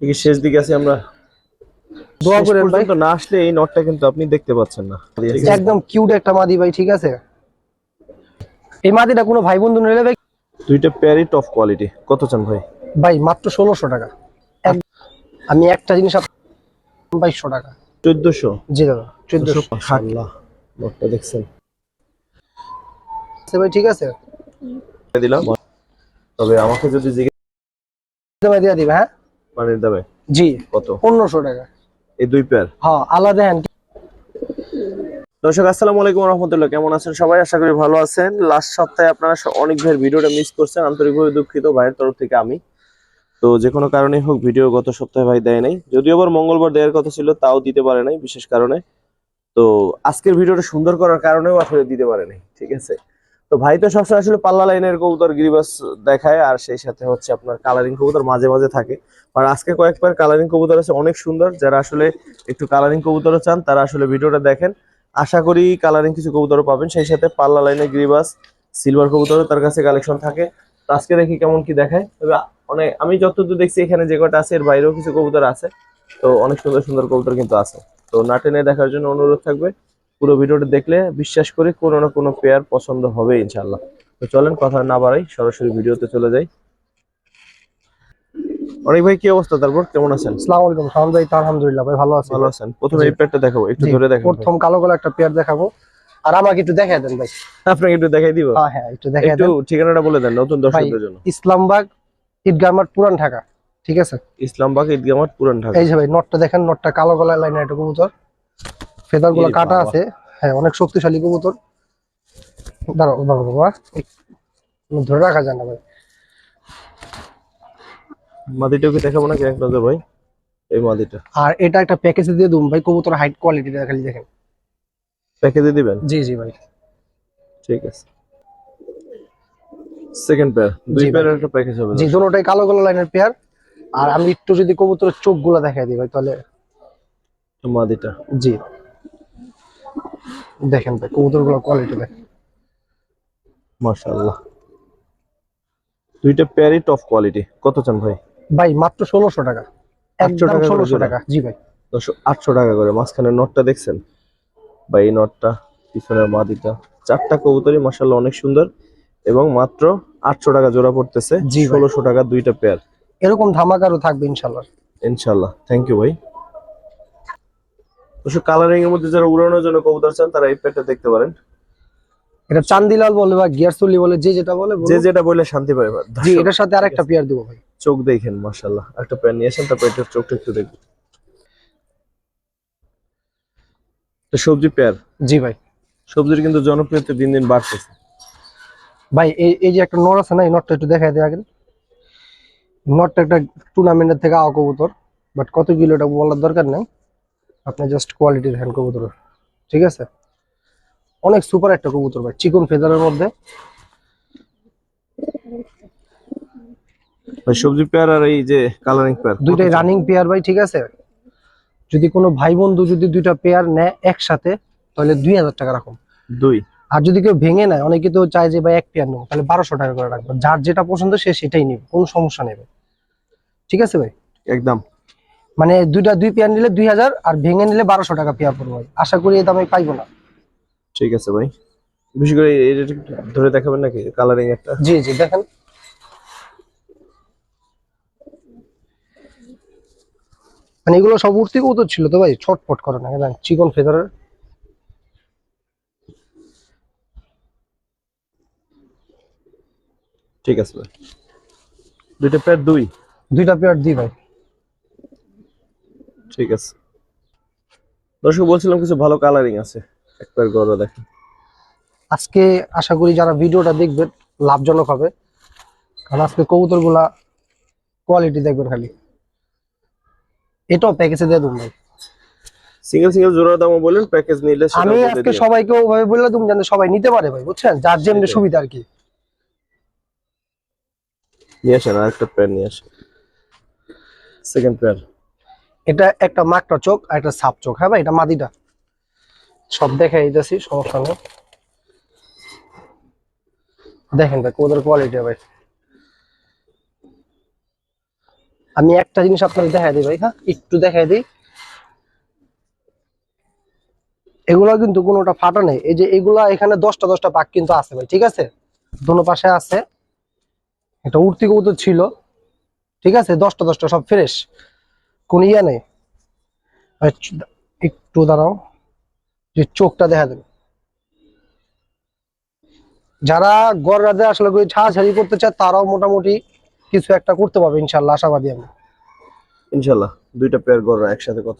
দেখি শেষ দিকে আছি আমরা। দোয়া করেন ভাই। না আসলে এই নটটা কিন্তু আপনি দেখতে পাচ্ছেন না। একদম কিউট একটা মাদি ভাই ঠিক আছে? এই মাদিটা কোনো ভাই বন্ধু নিলে ভাই? দুইটা প্যারি টপ কোয়ালিটি কত চান ভাই? ভাই মাত্র ষোলোশো টাকা। আমি একটা জিনিস বাইশশো টাকা। চোদ্দশো? জি দাদা চোদ্দশো। মাশাআল্লাহ নটটা দেখছেন। ভাই ঠিক আছে? দিলাম। তবে আমাকে যদি জিজ্ঞেস দিবে হ্যাঁ? মানে দেবে জি। কত? পনেরোশো টাকা। এই দুই পেয়ার হ্যাঁ আলাদা হ্যান্ড দর্শক আসসালামু আলাইকুম রহমতুল্লাহ। কেমন আছেন সবাই? আশা করি ভালো আছেন। লাস্ট সপ্তাহে আপনারা অনেক ভাইয়ের ভিডিওটা মিস করছেন। আন্তরিকভাবে দুঃখিত ভাইয়ের তরফ থেকে আমি। তো যে কোনো কারণেই হোক ভিডিও গত সপ্তাহে ভাই দেয় নাই। যদিও আবার মঙ্গলবার দেওয়ার কথা ছিল তাও দিতে পারে নাই বিশেষ কারণে। তো আজকের ভিডিওটা সুন্দর করার কারণেও আসলে দিতে পারে নাই ঠিক আছে? তো ভাই তো সবসময় আসলে পাল্লা লাইনের কবুতর গিরিবাস দেখায়, আর সেই সাথে হচ্ছে আপনার কালারিং কবুতর মাঝে মাঝে থাকে। আর আজকে কয়েকবার কালারিং কবুতর আছে, অনেক সুন্দর। যারা আসলে একটু কালারিং কবুতরও চান, তারা আসলে ভিডিওটা দেখেন। আশা করি কালারিং কিছু কবুতরও পাবেন। সেই সাথে পাল্লা লাইনের গ্রিবাস সিলভার কবুতরও তার কাছে কালেকশন থাকে। তো আজকে দেখি কেমন কি দেখায়। তবে অনেক, আমি যতদূর দেখছি, এখানে যে কটা আছে, এর বাইরেও কিছু কবুতর আছে। তো অনেক সুন্দর সুন্দর কবুতর কিন্তু আছে। তো না টেনে দেখার জন্য অনুরোধ থাকবে। পুরো ভিডিওটা দেখলে বিশ্বাস করি কোনো না কোনো পেয়ার পছন্দ হবে ইনশাল্লাহ তো চলেন কথা না বাড়াই সরাসরি ভিডিওতে চলে যাই। অনেক ভাই কি অবস্থা তারপর কেমন আছেন? আসসালামু আলাইকুম সালাম ভাই আলহামদুলিল্লাহ ভাই ভালো আছি। ভালো আছেন? প্রথমে এই পেয়ারটা দেখাবো একটু ধরে দেখাবো প্রথম কালো কালো একটা পেয়ার দেখাবো। আর আমাকে একটু দেখাই দেন ভাই। আপনাকে একটু দেখাই দিব? হ্যাঁ হ্যাঁ একটু দেখাই একটু ঠিকানাটা বলে দেন নতুন দর্শকদের জন্য। ইসলামবাগ ঈদগাহ মাঠ পুরান ঢাকা ঠিক আছে? ইসলামবাগ ঈদগামাত পুরান ঢাকা। এই যে ভাই নটটা দেখেন নটটা কালো কালো লাইন একটা কবুতর। ফেদারগুলো কাটা আছে। হ্যাঁ অনেক শক্তিশালী কবুতর। দাঁড়াও বাবা বাবা ধরে রাখা যায় না ভাই। মাদিটাও কি দেখাবো নাকি এক নজর ভাই? এই মাদিটা। আর এটা একটা প্যাকেজে দিয়ে দুম ভাই কবুতর হাইট কোয়ালিটিটা খালি দেখেন। প্যাকেজে দিবেন? জি জি ভাই। ঠিক আছে। সেকেন্ড পেয়ার দুই পেয়ার একটা প্যাকেজ হবে জি দুটোটাই কালো কালো লাইনের পেয়ার আর আমি একটু যদি কবুতরের চোখগুলো দেখাই দিই ভাই তাহলে মাদিটা। জি। দেখেন ভাই কবুতরগুলো কোয়ালিটি দেখেন। মাশাআল্লাহ। দুইটা পেয়ারই টপ কোয়ালিটি কত চান ভাই? ভাই মাত্র ষোলোশো টাকা। 800 টাকা করে ষোলোশো জোড়া। টাকা জি ভাই। দশ আটশো টাকা করে। মাঝখানে নটটা দেখছেন? বা এই নটটা পিছনের মাদিটা চারটা কবুতরই মাশাআল্লাহ অনেক সুন্দর। এবং মাত্র আটশো টাকা জোড়া পড়তেছে। জি ভাই। ষোলোশো টাকা দুইটা পেয়ার এরকম ধামাকারও থাকবে ইনশাল্লাহ ইনশাল্লাহ থ্যাংক ইউ ভাই। অবশ্য কালারিং এর মধ্যে যারা উড়ানোর জন্য কবুতর চান তারা এই প্যাটটা দেখতে পারেন। এটা চান্দিলাল বলে বা গিয়ারসুলি বলে যে যেটা বলে যে যেটা বলে শান্তি পাবে জি এটার সাথে আরেকটা পেয়ার দেবো ভাই। চোখ দেখেন মাশাল্লাহ একটা পেয়ার নিয়ে আসেন তারপর এটার চোখটা একটু দেখবেন তো সবজি পেয়ার জি ভাই। সবজির কিন্তু জনপ্রিয়তা দিন দিন বাড়তেছে। ভাই এই এই যে একটা নর আছে না এই নটটা একটু দেখাই দেয় আগে। নটটা একটা টুর্নামেন্টের থেকে আওয়া কবুতর বাট কত কিলো এটা বলার দরকার নেই। আপনি জাস্ট কোয়ালিটি দেখেন কবুতর। ঠিক আছে? অনেক সুপার একটা কবুতর ভাই চিকন ফেদারের মধ্যে। সবজি পেয়ার আর এই যে কালারিং পেয়ার দুইটাই রানিং পেয়ার ভাই ঠিক আছে? যদি কোনো ভাই বন্ধু যদি দুইটা পেয়ার নেয় একসাথে তাহলে দুই হাজার টাকা রাখুন। দুই? আর যদি কেউ ভেঙে নেয় অনেকে তো চায় যে ভাই এক পেয়ার নেব তাহলে বারোশো টাকা করে রাখব যার যেটা পছন্দ সে সেটাই নেবে কোনো সমস্যা নেবে ঠিক আছে ভাই? একদম। মানে দুইটা দুই পেয়ার নিলে দুই হাজার আর ভেঙে নিলে বারোশো টাকা পেয়ার পড়বে ভাই। আশা করি এই দামে পাইবো না। ঠিক আছে ভাই। বিশেষ করে এটা ধরে দেখাবেন নাকি কালারিং একটা? জি জি দেখেন। মানে এগুলো সব উঠতে কবুতর ছিল তো ভাই ছটফট করে না জানেন চিকন ফেদারের। ঠিক আছে ভাই। দুইটা পেয়ার দুই? দুইটা পেয়ার দিই ভাই। ঠিক আছে। দর্শক বলছিলাম কিছু ভালো কালারিং আছে। একবার গড়া দেখেন। আজকে আশা করি যারা ভিডিওটা দেখবেন লাভজনক হবে। কারণ আজকে কবুতরগুলা কোয়ালিটি দেখবেন খালি। এটাও প্যাকেজে দিয়ে দেবো ভাই। সিঙ্গেল সিঙ্গেল জোড়ার দামও বললেন প্যাকেজ নিলে আমি আজকে। সবাইকে ওভাবে বললে তুমি জানতে সবাই নিতে পারে ভাই বুঝছেন? যার যেমনি সুবিধা আর কি। নিয়ে আসেন আর একটা প্যান নিয়ে আসেন। সেকেন্ড প্যান এটা একটা মাকড়া চোখ আর একটা সাপ চোখ হ্যাঁ ভাই? এটা মাদিটা। সব দেখে দিতেছি সমস্যা নেই। দেখেন ভাই কোদের কোয়ালিটি ভাই। আমি একটা জিনিস আপনাকে দেখাই দিই ভাই হ্যাঁ? একটু দেখাই দিই। এগুলা কিন্তু কোনোটা ফাটা নেই। এই যে এগুলা এখানে দশটা দশটা পাক কিন্তু আছে ভাই, ঠিক আছে? দোনো পাশে আছে। এটা উড়তি কবুতর ছিল, ঠিক আছে? দশটা দশটা সব ফ্রেশ কোন ইয়া নেই। একটু দাঁড়াও যে চোখটা দেখা দেবে। যারা গড় রাজে আসলে করে ছাড়াছাড়ি করতে চায় তারাও মোটামুটি কিছু একটা করতে পারবে ইনশাল্লাহ আশাবাদী আমি। ইনশাল্লাহ দুইটা পেয়ার গররা একসাথে কত?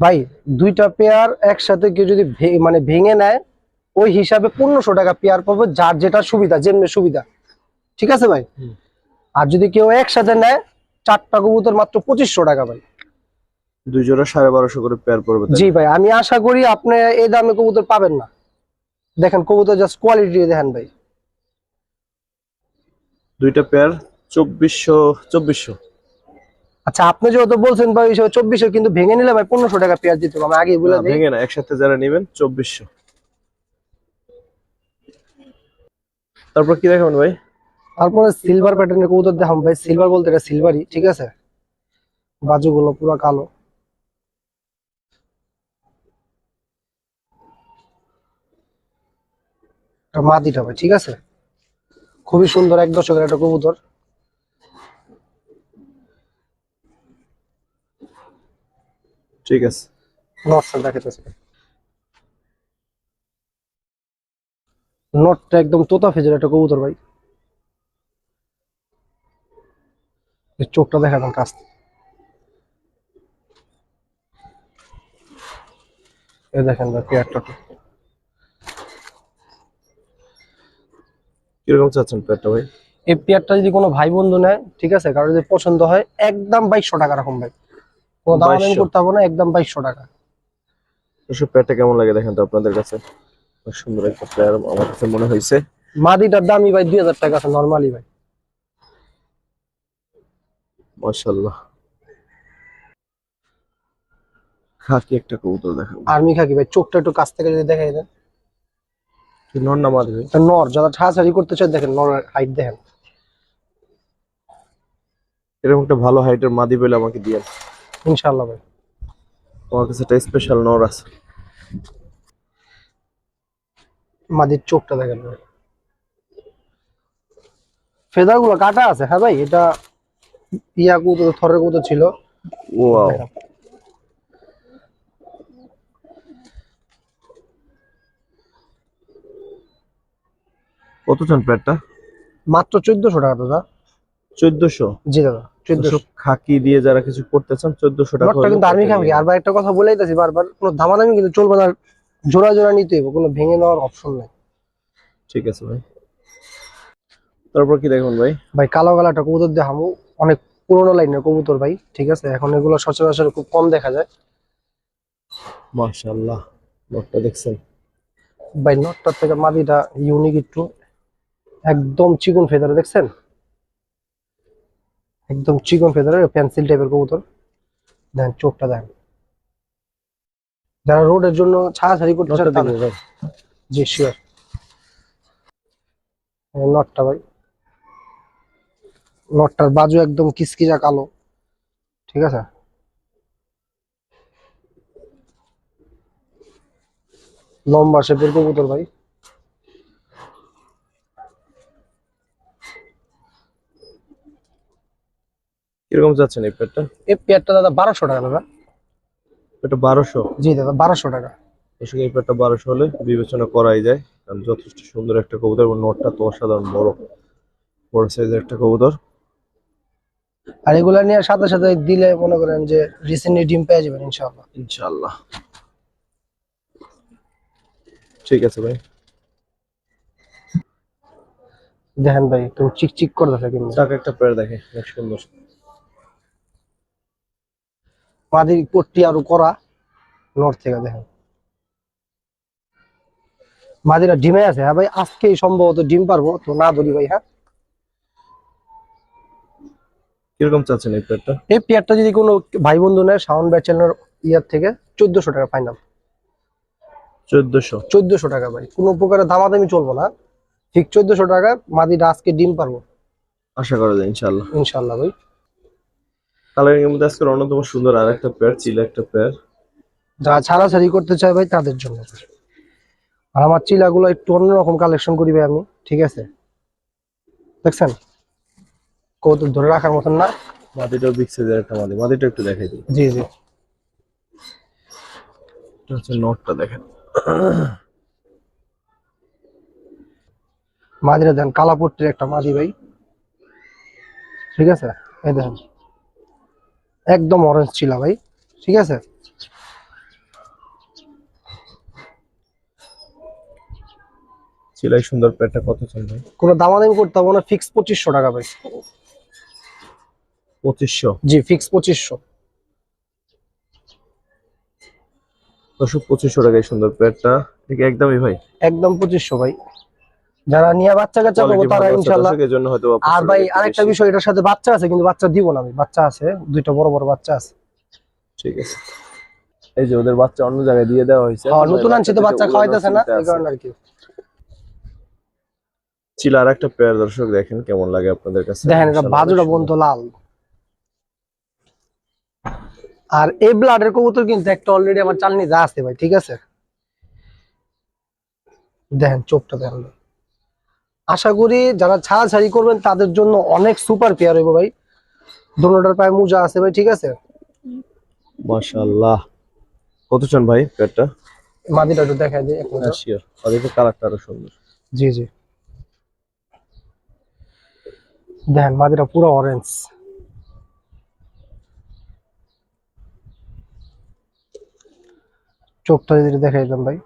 ভাই দুইটা পেয়ার একসাথে কেউ যদি মানে ভেঙে নেয় ওই হিসাবে পনেরোশো টাকা পেয়ার পাবে যার যেটা সুবিধা যেমনি সুবিধা। ঠিক আছে ভাই? আর যদি কেউ একসাথে নেয় চারটা কবুতর মাত্র পঁচিশশো টাকা ভাই। দুই জোড়া সাড়ে বারোশো করে পেয়ার পড়বে জি ভাই আমি আশা করি আপনি এই দামে কবুতর পাবেন না। দেখেন কবুতর জাস্ট কোয়ালিটি দেখেন ভাই। দুইটা পেয়ার চব্বিশশো চব্বিশশো। আচ্ছা আপনি যেহেতু বলছেন ভাই হিসেবে চব্বিশশো কিন্তু ভেঙে নিলে ভাই পনেরোশো টাকা পেয়ার দিতে আমি আগেই বলে দিই। ভেঙে না একসাথে যারা নেবেন চব্বিশশো। তারপর কি দেখাবেন ভাই? তারপরে সিলভার প্যাটার্নের কবুতর দেখাম ভাই। সিলভার বলতে এটা সিলভারই ঠিক আছে? বাজুগুলো পুরো কালো। মাদিটা ভাই ঠিক আছে? খুবই সুন্দর এক দশকের একটা কবুতর। ঠিক আছে। নটটা দেখাতেছে। নটটা একদম তোতা ফেজের একটা কবুতর ভাই এর চোখটা দেখাবেন কাছ থেকে। দেখেন ভাই পেয়ারটা কীরকম চাচ্ছেন পেয়ারটা ভাই? এই পেয়ারটা যদি কোনো ভাই বন্ধু নেয় ঠিক আছে? কারও যদি পছন্দ হয় একদম বাইশশো টাকা রাখুন ভাই। কোনো দামাদামি 2200 করতে হবে না একদম বাইশশো টাকা। এসব পেয়ারটা কেমন লাগে দেখেন তো আপনাদের কাছে? সুন্দর একটা পেয়ার আমার কাছে মনে হয়েছে। মাদিটার দামই ভাই দুই হাজার টাকা আছে নর্মালি ভাই। মাশাল্লাহ খাকি একটা কবুতর দেখাবো। আর্মি খাকি ভাই চোখটা একটু কাছ থেকে যদি দেখাই দেন। নর না তা নর যারা ছাড়াছাড়ি করতে চায় দেখেন নরের হাইট দেখেন। এরকম একটা ভালো হাইটের মাদি পেলে আমাকে দিয়ে ইনশাল্লাহ ভাই। আমার কাছে একটা স্পেশাল নর আছে। মাদির চোখটা দেখেন ভাই। ফেদারগুলো কাটা আছে হ্যাঁ ভাই? এটা ইয়া কুতো থরের কুতো ছিল। ওয়াও। কত চান পেয়ারটা মাত্র চোদ্দশো টাকা দাদা। চোদ্দশো? জি দাদা চোদ্দশো। খাকি দিয়ে যারা কিছু করতে চান চোদ্দশো টাকা কিন্তু আর্মি খাবে আর ভাই একটা কথা বলেই যাচ্ছি বারবার কোনো দামাদামি কিন্তু চলবে না জোড়া জোড়া নিতে হবে কোনো ভেঙে নেওয়ার অপশন নেই। ঠিক আছে ভাই। তারপর কি দেখুন ভাই? ভাই কালো কালারটা কবুতর দেখামু অনেক পুরোনো লাইনের কবুতর ভাই ঠিক আছে? এখন এগুলো সচরাচর খুব কম দেখা যায়। মাশাআল্লাহ নটটা দেখছেন? ভাই নটটার থেকে মাদিটা ইউনিক একটু। একদম চিকন ফেদারে দেখছেন? একদম চিকন ফেদারে পেন্সিল টাইপের কবুতর। দেখেন চোখটা দেখেন যারা রোডের জন্য ছাড়াছাড়ি করতে জি শিওর নটটা ভাই। নটটার বাজু একদম কিসকিজা কালো। ঠিক আছে? লম্বা শেপের কবুতর ভাই। কীরকম যাচ্ছেন এই পেয়ারটা? এই পেয়ারটা দাদা বারোশো টাকা দাদা। এটা বারোশো? জি দাদা বারোশো টাকা। আসলে এই পেয়ারটা বারোশো হলে বিবেচনা করাই যায়। কারণ যথেষ্ট সুন্দর একটা কবুতর এবং নটটা তো অসাধারণ বড়। বড় সাইজের একটা কবুতর। আর এগুলা নিয়ে সাথে সাথে দিলে মনে করেন যে রিসেন্টলি ডিম পেয়ে যাবেন ইনশাআল্লাহ। ইনশাআল্লাহ। ঠিক আছে ভাই। দেখেন ভাই একটু চিকচিক করতেছে কিন্তু। টাকা একটা পেয়ার দেখে অনেক সুন্দর। মাদির পট্টি আরও করা নর্থ থেকে দেখেন। মাদিরা ডিমে আছে হ্যাঁ ভাই আজকেই সম্ভবত ডিম পারব তো না ধরি ভাই হ্যাঁ। কীরকম চাচ্ছেন এই পেয়ারটা এই পেয়ারটা যদি কোনো ভাই বন্ধু নেয় সাউন্ড ব্যাচেলার ইয়ার থেকে চোদ্দশো টাকা ফাইনাল চোদ্দশো? চোদ্দশো টাকা ভাই। কোনো প্রকারের দামাদামি চলবো না। ঠিক চোদ্দশো টাকা মাদিটা আজকে ডিম পারব। আশা করা যায় ইনশাআল্লাহ। ইনশাল্লাহ ভাই। কালারিং এর মধ্যে আজকের অন্যতম সুন্দর আর একটা পেয়ার চিলা একটা পেয়ার যারা ছাড়াছাড়ি করতে চায় ভাই তাদের জন্য আর আমার চিলাগুলো একটু অন্যরকম কালেকশন করি ভাই আমি ঠিক আছে? দেখছেন? কৌতুক ধরে রাখার মতন না। মাটিটাও বিগ সাইজের একটা মাদি মাদিটা একটু দেখাই দিই। জি জি। এটা হচ্ছে নটটা দেখেন। মাদিরা দেন কালাপট্টির একটা মাদি ভাই। ঠিক আছে? এই দেখেন। একদম অরেঞ্জ ছিল ভাই। ঠিক আছে? চিলাই সুন্দর পেয়ারটা কত ভাই? কোনো দামাদামি করতে হবে না ফিক্স পঁচিশশো টাকা ভাই। পঁচিশশো। জি ফিক্স পঁচিশশো। দশক পঁচিশশো টাকায় সুন্দর ঠিক একদমই ভাই? একদম পঁচিশশো ভাই। যারা নিয়ে বাচ্চা কাচ্চা করব তারা ইনশাল্লাহ আর ভাই আরেকটা বিষয় এটার সাথে বাচ্চা আছে কিন্তু বাচ্চা দিব না আমি বাচ্চা আছে দুইটা বড় বড় বাচ্চা আছে। ঠিক আছে। এই যে ওদের বাচ্চা অন্য জায়গায় দিয়ে দেওয়া হয়েছে। হ্যাঁ নতুন আনছে তো বাচ্চা খাওয়াইতেছে না এই কারণে আর কি। ছিল আর একটা পেয়ার দর্শক দেখেন কেমন লাগে আপনাদের কাছে। দেখেন এটা বাজুটা বন্ত লাল। আর এই ব্লাডের কবুতর কিন্তু একটা অলরেডি আমার চালনি যা আছে ভাই ঠিক আছে? দেখেন চোখটা দেখেন আশা করি যারা ছাড়াছাড়ি করবেন তাদের জন্য অনেক সুপার পেয়ার হইব ভাই। দোনোটার পায়ে মোজা আছে ভাই ঠিক আছে। মাশাআল্লাহ। কত চান ভাই পেয়ারটা মাদিটা একটু দেখাই দিই এক মিনিট। হ্যাঁ শিওর আর এটা কালারটা আরও সুন্দর। জি জি। দেখেন মাদিটা পুরো অরেঞ্জ চোখটা যদি দেখাই দেন ভাই।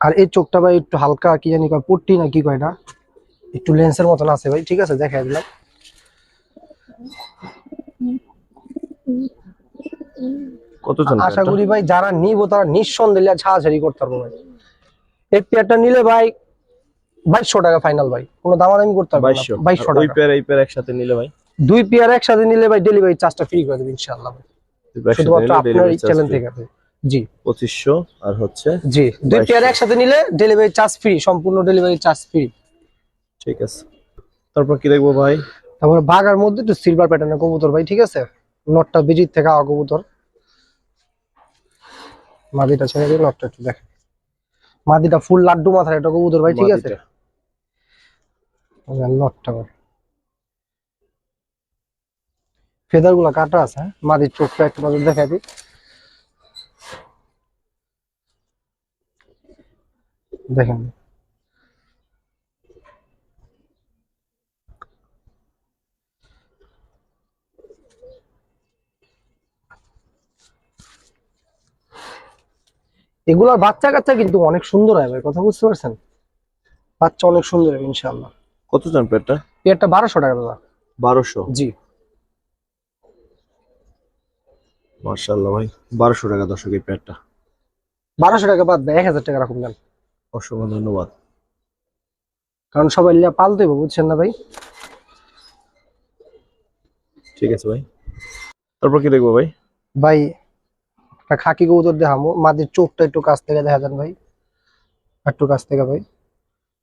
আর এই চোখটা ভাই একটু হালকা কি জানি কয় পট্টি না কি কয় না একটু লেন্সের মতন আছে ভাই ঠিক আছে? দেখাই দিলাম। কত আশা করি ভাই যারা নিব তারা নিঃসন্দেহে ছাড়াছাড়ি করতে পারব ভাই। এই পেয়ারটা নিলে ভাই বাইশশো টাকা ফাইনাল ভাই কোনো দামাদামি করতে পারব বাইশশো। টাকা। পেয়ার এই পেয়ার একসাথে নিলে ভাই? দুই পেয়ার একসাথে নিলে ভাই ডেলিভারি চার্জটা ফ্রি করে দেবে ইনশাআল্লাহ ভাই। দুই শুধুমাত্র আপনার delivery এই charge চ্যানেল থেকে আপনি। জি। পঁচিশশো আর হচ্ছে জি। দুই পেয়ার একসাথে নিলে ডেলিভারি চার্জ ফ্রি সম্পূর্ণ ডেলিভারি চার্জ ফ্রি ঠিক আছে। তারপর কি দেখব ভাই? তারপরে বাগার মধ্যে একটু সিলভার প্যাটার্নের কবুতর ভাই ঠিক আছে? নটটা বিজির থেকে আওয়া কবুতর। মাদিটা ছেড়ে দিয়ে নটটা একটু দেখেন। মাদিটা ফুল লাড্ডু মাথার একটা কবুতর ভাই ঠিক আছে? নটটা ভাই ফেদারগুলা কাটা আছে? মাদির চোখটা একটু নজর দেখাই দিই। দেখেন। এগুলার বাচ্চা কাচ্চা কিন্তু অনেক সুন্দর হয় ভাই কথা বুঝতে পারছেন? বাচ্চা অনেক সুন্দর হবে ইনশাআল্লাহ। কত চান পেয়ারটা পেয়ারটা বারোশো টাকা দাদা। বারোশো? জি। মার্শাল্লাহ ভাই। বারোশো টাকা দর্শক এই পেয়ারটা বারোশো টাকা বাদ দেয় এক হাজার টাকা রাখুন দেন। অসংখ্য ধন্যবাদ। কারণ সবাই লিয়া পালতে হবে বুঝছেন না ভাই? ঠিক আছে ভাই। তারপর কি দেখব ভাই? ভাই একটা খাকি কবুতর দেখামো মাদির চোখটা একটু কাছ থেকে দেখা যান ভাই। একটু কাছ থেকে ভাই।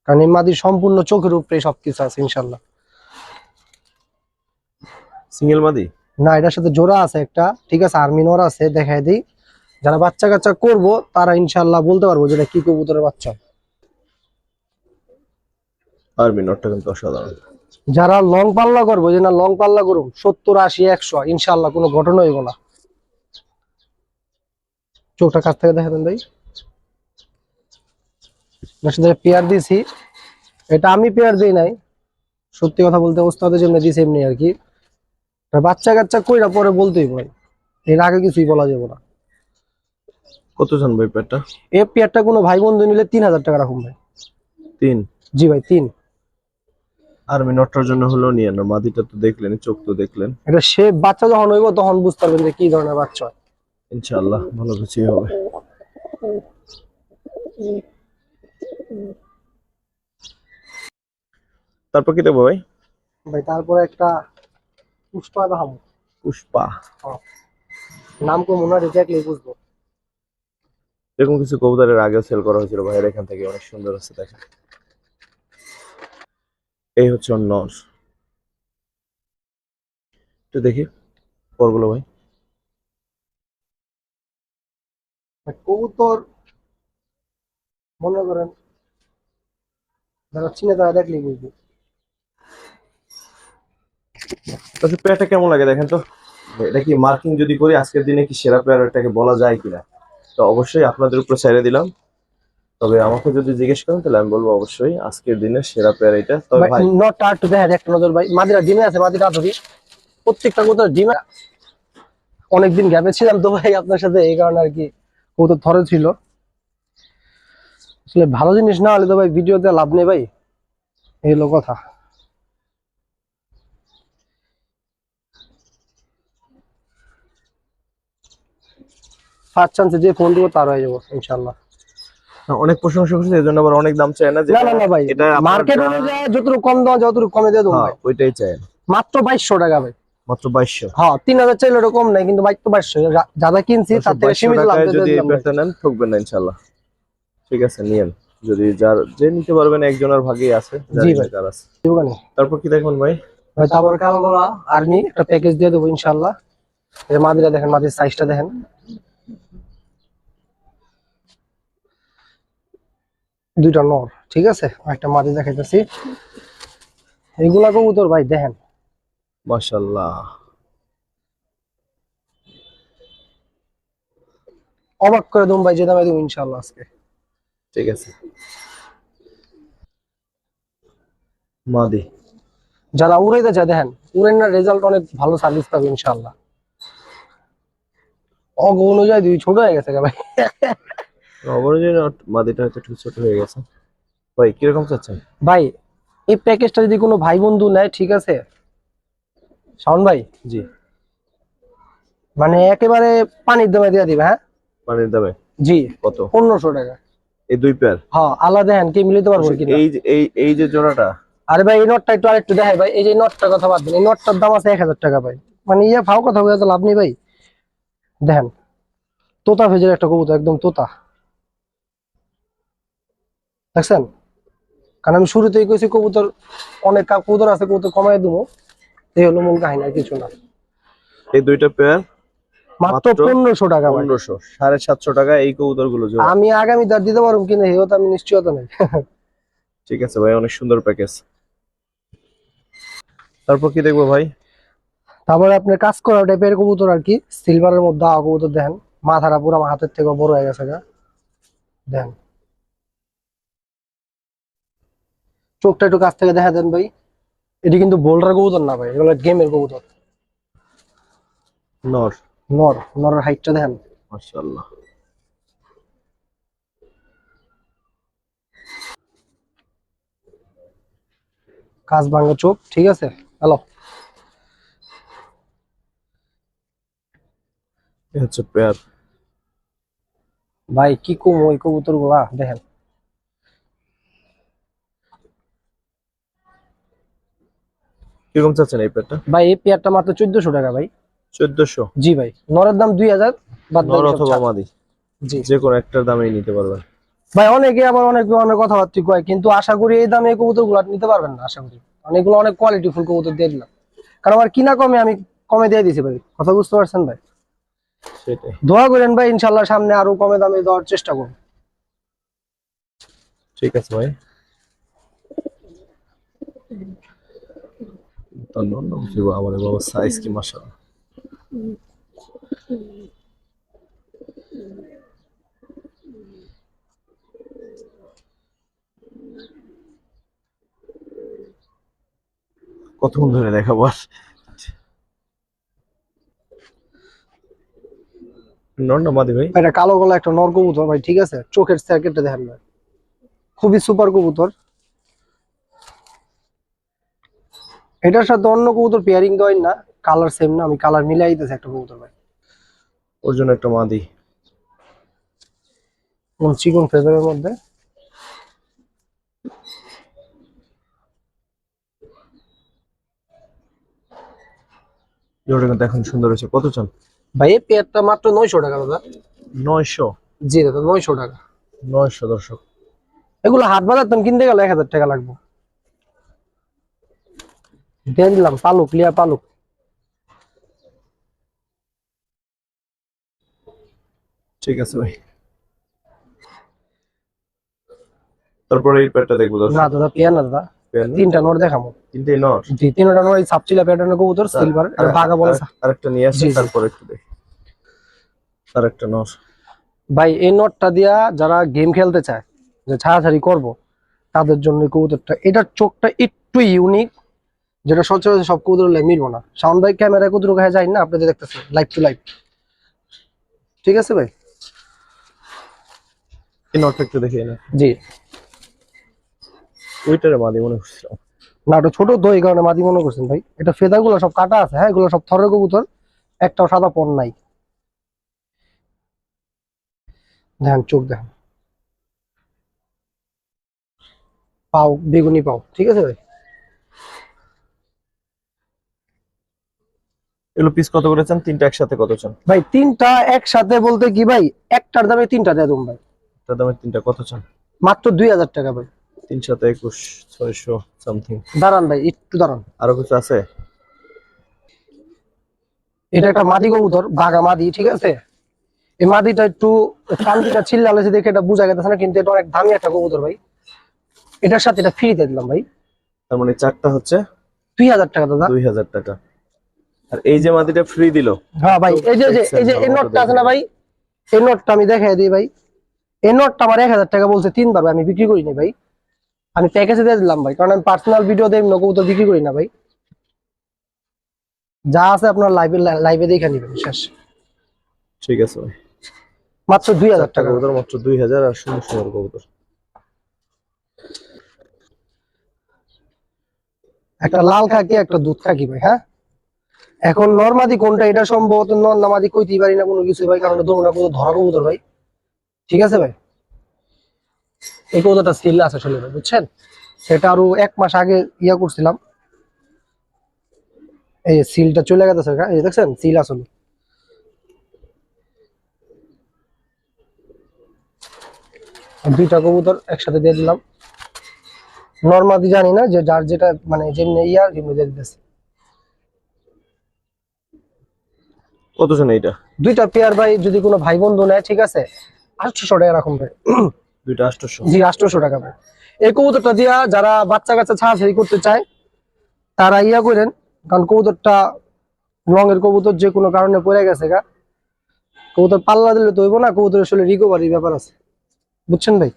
কারণ এই মাদির সম্পূর্ণ চোখের উপরে সবকিছু আছে ইনশাল্লাহ সিঙ্গেল মাদি? না এটার সাথে জোড়া আছে একটা। ঠিক আছে আর্মিনোর আছে দেখাই দিই। যারা বাচ্চা কাচ্চা করব তারা ইনশাল্লাহ বলতে পারব যেটা কি কবুতরের বাচ্চা। আর কিন্তু অসাধারণ। যারা লং পাল্লা করব যে না লং পাল্লা করুন সত্তর আশি একশো ইনশাল্লাহ কোনো ঘটনা হইব না। চোখটা কাছ থেকে দেখা দেন ভাই পেয়ার দিছি। এটা আমি পেয়ার দিই নাই। সত্যি কথা বলতে ওস্তাদে যেমনি দিছি এমনি আর কি। বাচ্চা কাচ্চা কইরা পরে বলতেই ভাই এর আগে কিছুই বলা যাবে না। কত চান ভাই পেয়ারটা এ পেয়ারটা কোনো ভাই বন্ধু নিলে তিন হাজার টাকা রাখুন ভাই। তিন? জি ভাই তিন। আর মিনটটার জন্য হলেও নিয়ে না মাদিটা তো দেখলেন চোখ তো দেখলেন। এটা সে বাচ্চা যখন হইব তখন বুঝতে পারবেন যে কি ধরনের বাচ্চা হয়। ইনশাআল্লাহ ভালো কিছুই হবে। তারপর কি দেখব ভাই? ভাই তারপর একটা পুষ্পা দেখাবো পুষ্পা। নাম কো মনে হয় দেখলেই বুঝব। এরকম কিছু কবুতরের আগেও সেল করা হয়েছিল ভাইয়ের এখান থেকে অনেক সুন্দর আছে দেখেন। এই হচ্ছে ওর নর। একটু দেখি পরগুলো ভাই কবুতর মনে করেন যারা চিনে তারা দেখলেই বুঝবে। আচ্ছা পেয়ারটা কেমন লাগে দেখেন তো? এটা কি মার্কিং যদি করি আজকের দিনে কি সেরা পেয়ার এটাকে বলা যায় কিনা? তো অবশ্যই আপনাদের উপর ছেড়ে দিলাম। তবে আমাকে যদি জিজ্ঞেস করেন তাহলে আমি বলব অবশ্যই আজকের দিনে সেরা পেয়ার এটা তবে ভাই নটটা একটু দেখা একটা নজর ভাই। মাদিরা ডিমে আছে মাদিরা আধুরি প্রত্যেকটা কবুতর ডিমে অনেকদিন গ্যাপে ছিলাম তো ভাই আপনার সাথে এই কারণে আর কি কবুতর ধরে ছিল। আসলে ভালো জিনিস না হলে তো ভাই ভিডিওতে লাভ নেই ভাই। এই হলো কথা। ফার্স্ট চান্সে যে ফোন দিব তার হয়ে যাব ইনশাল্লাহ অনেক প্রশংসা করছে এই জন্য আবার অনেক দাম চায় না না না না ভাই এটা মার্কেট অনুযায়ী যতটুকু কম দেওয়া যতটুকু কমে দিয়ে দেবো হ্যাঁ ভাই। ওইটাই চায় মাত্র বাইশশো টাকা ভাই। মাত্র বাইশশো। হ্যাঁ তিন হাজার চাইলে ওটা কম নাই কিন্তু বাইক তো বাইশশো। যা- যারা কিনছি তার থেকে সীমিত লাভ যদি। পেয়ারটা নেন ঠকবেন না ইনশাল্লাহ ঠিক আছে নিয়েন। যদি যার যে নিতে পারবেন একজনের ভাগেই আছে জি ভাই। কার আছে। তারপর কি দেখবেন ভাই? ভাই তারপর কালো আর্মি একটা প্যাকেজ দিয়ে দেবো ইনশাল্লাহ এই মাদিরা দেখেন মাদির সাইজটা দেখেন। দুইটা নর ঠিক আছে? একটা মাদি দেখাইতেছি। এগুলা কবুতর ভাই দেখেন। মাশাল্লাহ অবাক করে দেবো ভাই যে দামে দেবো ইনশাল্লাহ আজকে। ঠিক আছে। মাদি। যারা উড়াইতে চায় দেখেন উড়াইনার রেজাল্ট অনেক ভালো সার্ভিস পাবে ইনশাল্লাহ অগ অনুযায়ী দুই ছোট হয়ে গেছে ভাই। অবরোধ মাদিটা হয়তো একটু ছোট হয়ে গেছে। ভাই কীরকম চাচ্ছেন? ভাই এই প্যাকেজটা যদি কোনো ভাই বন্ধু নেয় ঠিক আছে? শাওন ভাই? জি। মানে একেবারে পানির দামে দিয়ে দিবে হ্যাঁ? পানির দামে? জি। কত? পনেরোশো টাকা। এই দুই পেয়ার হ্যাঁ আলাদা হ্যান কে মিলিতে পারব কিনা? এই এই এই যে জোড়াটা? আরে ভাই এই নটটা একটু আরেকটু দেখাই ভাই এই যে নটটার কথা বাদ দিন এই নটটার দাম আছে এক হাজার টাকা ভাই। মানে ইয়ে ফাও কথা বলে লাভ নেই ভাই। দেখেন তোতা ভেজের একটা কবুতর একদম তোতা। দেখছেন? কারণ আমি শুরুতেই কইছি কবুতর অনেক কবুতর আছে কবুতর কমাই দেবো। এই হলো মূল কাহিনী আর কিছু না। এই দুইটা পেয়ার মাত্র পনেরোশো টাকা পনেরোশো সাড়ে সাতশো টাকা এই কবুতরগুলো আমি আগামী তার দিতে পারব কিনা হেও তো আমি নিশ্চয়তা নেই। ঠিক আছে ভাই অনেক সুন্দর প্যাকেজ তারপর কি দেখব ভাই? তারপরে আপনার কাজ করা টাইপের কবুতর আর কি সিলভারের মধ্যে আওয়া কবুতর দেখেন মাথাটা পুরো আমার হাতের থেকে বড় হয়ে গেছে গা। দেখেন চোখটা একটু কাছ থেকে দেখা দেন ভাই। এটি কিন্তু বোল্ডার কবুতর না ভাই এগুলো গেমের কবুতর। নর। নর নরের হাইটটা দেখেন। মাশাআল্লাহ। কাজ ভাঙা চোখ ঠিক আছে? হ্যালো। হচ্ছে পেয়ার। ভাই কি কম ওই কবুতরগুলা দেখেন। কীরকম চাচ্ছেন এই পেয়ারটা? ভাই এই পেয়ারটা মাত্র চোদ্দশো টাকা ভাই। চোদ্দশো? জি ভাই নরের দাম দুই হাজার বাদ নর অথবা মাদি? জি। যে কোনো একটার দামেই নিতে পারবেন। ভাই অনেকে আবার অনেক ধরনের কথাবার্তা কয় কিন্তু আশা করি এই দামে এই কবুতরগুলো নিতে পারবেন না আশা করি। অনেকগুলো অনেক কোয়ালিটি ফুল কবুতর দিয়ে দিলাম। কারণ আমার কিনা কমে আমি কমে দিয়ে দিছি ভাই কথা বুঝতে পারছেন ভাই? সেটাই। দোয়া করেন ভাই ইনশাল্লাহ সামনে আরও কমে দামে দেওয়ার চেষ্টা করুন ঠিক আছে ভাই। কি, মাশাআল্লাহ। কতক্ষণ ধরে দেখাবো আর? নর না মাদি ভাই? কালো গলা একটা নর কবুতর, ভাই, ঠিক আছে? চোখের স্যাকেটটা দেখেন ভাই। খুবই সুপার কবুতর। এটার সাথে অন্য কবুতর পেয়ারিং দেওয়াই না কালার সেম না আমি কালার মিলাই দিতেছি একটা কবুতর ভাই। ওর জন্য একটা মাদি। চিকন ফেজারের মধ্যে। জোড়া কিন্তু এখন সুন্দর হয়েছে। কত চান? ভাই এই পেয়ারটা মাত্র নয়শো টাকা দাদা। নয়শো? জি দাদা নয়শো টাকা। নয়শো দর্শক। এগুলো হাট বাজার কিনতে গেলে এক হাজার টাকা লাগবে। দিয়ে দিলাম পালুক লিয়া পালুক। ঠিক আছে ভাই। তারপরে এই পেটটা দেখব দাদা না দাদা পেয়া না দাদা। তিনটা নোট দেখাবো। তিনটাই নোট? জি তিনটা নোট এই সাপচিলা প্যাটার্নের কবুতর সিলভার আর বাগা বলে আরেকটা নিয়ে আসি তারপরে একটু দেখি। আরেকটা নোট। ভাই এই নোটটা দিয়া যারা গেম খেলতে চায় যে ছাড়াছাড়ি করব তাদের জন্য কবুতরটা এটার চোখটা একটু ইউনিক যেটা সচরাচর সব কবুতর মিলবো না। সাউন্ড ভাই ক্যামেরায় কত রোগ যায় না আপনি যে দেখতেছেন লাইভ টু লাইভ ঠিক আছে ভাই? এই নরটা একটু দেখি না জি। ওইটারে মাদি মনে হচ্ছিল না ওটা ছোট তো এই কারণে মাদি মনে করছেন ভাই। এটা ফেদা গুলো সব কাটা আছে হ্যাঁ? এগুলো সব থরের কবুতর একটাও সাদা পন নাই। দেখেন চোখ দেখেন। পাও বেগুনি পাও ঠিক আছে ভাই? এগুলো পিস কত করেছেন তিনটা একসাথে কত চান? ভাই তিনটা একসাথে বলতে কি ভাই একটার দামে তিনটা দিয়ে ভাই। একটা দামের তিনটা কত চান? মাত্র দুই হাজার টাকা ভাই। তিন সাথে একুশ ছয়শো সামথিং দাঁড়ান ভাই একটু দাঁড়ান। আরও কিছু আছে? এটা একটা মাদি কবুতর বাঘা মাদি ঠিক আছে? এই মাদিটা একটু চান্দিটা চিল্লালেছে দেখে এটা বোঝা গেছে না কিন্তু এটা অনেক দামি একটা কবুতর ভাই। এটার সাথে এটা ফ্রিতে দিলাম ভাই। তার মানে চারটা হচ্ছে? দুই হাজার টাকা দাদা। দুই হাজার টাকা। আর এই যে মাদিটা ফ্রি দিল। হ্যাঁ ভাই এই যে এই যে এই নোটটা আছে না ভাই? এই নোটটা আমি দেখাই দিই ভাই। এই নোটটা আমার এক হাজার টাকা বলছে তিনবার ভাই আমি বিক্রি করিনি ভাই। আমি প্যাকেজে দিয়ে দিলাম ভাই কারণ আমি পার্সোনাল ভিডিও দিয়ে কবুতর বিক্রি করি না ভাই। যা আছে আপনার লাইভে লাইভে দেখে নিবেন শেষ। ঠিক আছে ভাই। মাত্র দুই হাজার টাকা। কবুতর মাত্র দুই হাজার আর সুন্দর সুন্দর কবুতর। একটা লাল খাকি একটা দুধ খাকি ভাই হ্যাঁ? এখন নর্মাদি কোনটা, এটা সম্ভবত নর নামাদি কইতেই পারি না কোনো কিছু ভাই, কারণ দোমরা কোনো ধরা কবুতর ভাই। ঠিক আছে ভাই? এই কবুতরটা সিল আছে আসলে ভাই, বুঝছেন? সেটা আরও এক মাস আগে ইয়া করছিলাম। এই সিলটা চলে গেছে, এই দেখছেন সিল আসলে দুইটা কবুতর একসাথে দিয়ে দিলাম। নর্মাদি জানি না যে যার যেটা মানে যেমনি ইয়া যেমনি দিয়ে দিতেছে। কত এইটা? দুইটা পেয়ার ভাই যদি কোনো ভাই বন্ধু নেয় ঠিক আছে? আটশোশো টাকা রাখুন ভাই। দুইটা আটশোশো। জি আটশোশো টাকা ভাই। এই কবুতরটা দিয়া যারা বাচ্চা কাচ্চা ছাড়াছাড়ি করতে চায় তারা ইয়া করেন কারণ কবুতরটা রঙের কবুতর যে কোনো কারণে পড়ে গেছে গা। কবুতর পাল্লা দিলে তো হইব না কবুতর আসলে রিকভারির ব্যাপার আছে। বুঝছেন ভাই?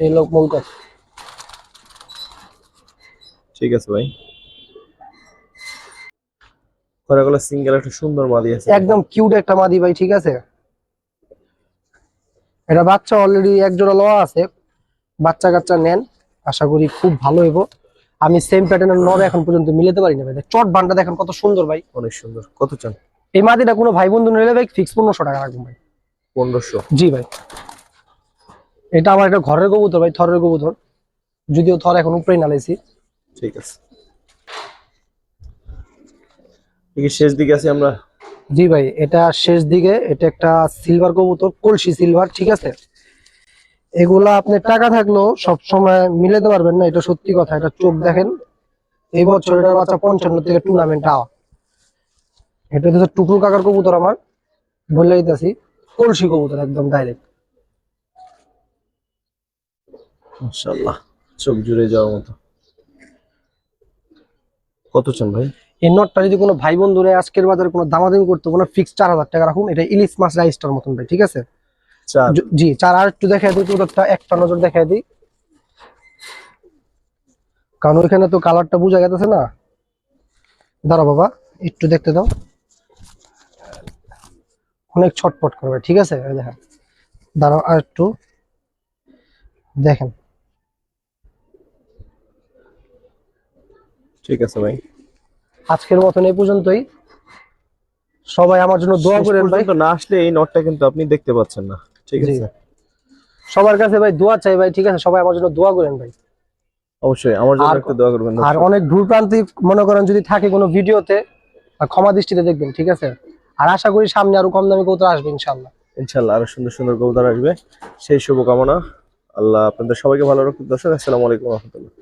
এই লোক মূল কথা। ঠিক আছে ভাই। খরাগুলো সিঙ্গেল একটা সুন্দর মাদি আছে। একদম কিউট একটা মাদি ভাই ঠিক আছে? এটা বাচ্চা অলরেডি এক জোড়া লওয়া আছে। বাচ্চা কাচ্চা নেন আশা করি খুব ভালো হইব। আমি সেম প্যাটার্নের নর এখন পর্যন্ত মিলাতে পারি না ভাই। চট বানটা দেখেন কত সুন্দর ভাই। অনেক সুন্দর। কত চান? এই মাদিটা কোনো ভাই বন্ধু নিলে ভাই ফিক্স পনেরোশো টাকা রাখব ভাই। পনেরোশো। জি ভাই। এটা আমার একটা ঘরের কবুতর ভাই থরের কবুতর। যদিও থর এখন উপরেই নালাইছি। ঠিক আছে ঠিক আছে, শেষ দিকে আছি আমরা। জি ভাই এটা শেষ দিকে এটা একটা সিলভার কবুতর কলসি সিলভার ঠিক আছে? এগুলা আপনি টাকা থাকলেও সব সময় মিলাতে পারবেন না এটা সত্যি কথা এটা চোখ দেখেন। এই বছর এটার বাচ্চা পঞ্চান্ন থেকে টুর্নামেন্ট আওয়া এটা হচ্ছে টুকরু কাকার কবুতর আমার বলে দিতেছি কলসি কবুতর একদম ডাইরেক্ট মাশাআল্লাহ চোখ জুড়ে যাওয়ার মতো। কত চান ভাই? এই নটটা যদি কোনো ভাই বন্ধু নেয় আজকের বাজারে কোনো দামাদামি করতে কোনো ফিক্স চার হাজার টাকা রাখুন এটা ইলিশ মাছ রাইসটার মতন ভাই ঠিক আছে? জি চার আর একটু দেখাই দিই কবুতরটা একটা নজর দেখাই দিই। কারণ ওইখানে তো কালারটা বোঝা গেছে না। দাঁড়া বাবা একটু দেখতে দাও। অনেক ছটপট করবে ঠিক আছে? দেখেন দাঁড়াও আর একটু দেখেন। ঠিক আছে ভাই। আজকের মতন এই পর্যন্তই। সবাই আমার জন্য দোয়া করেন ভাই। না আসলে এই নটটা কিন্তু আপনি দেখতে পাচ্ছেন না। ঠিক আছে? সবার কাছে ভাই দোয়া চাই ভাই ঠিক আছে? সবাই আমার জন্য দোয়া করেন ভাই। অবশ্যই আমার জন্য একটু দোয়া করবেন আর অনেক ভুলপ্রান্তি মনে করেন যদি থাকে কোনো ভিডিওতে ক্ষমা দৃষ্টিতে দেখবেন ঠিক আছে? আর আশা করি সামনে আরও কম দামি কৌতর আসবে ইনশাল্লাহ ইনশাল্লাহ আরও সুন্দর সুন্দর কবুতর আসবে। সেই শুভকামনা। আল্লাহ আপনাদের সবাইকে ভালো রাখুন দর্শক। আসসালামু আলাইকুম রহমতুল্লাহ।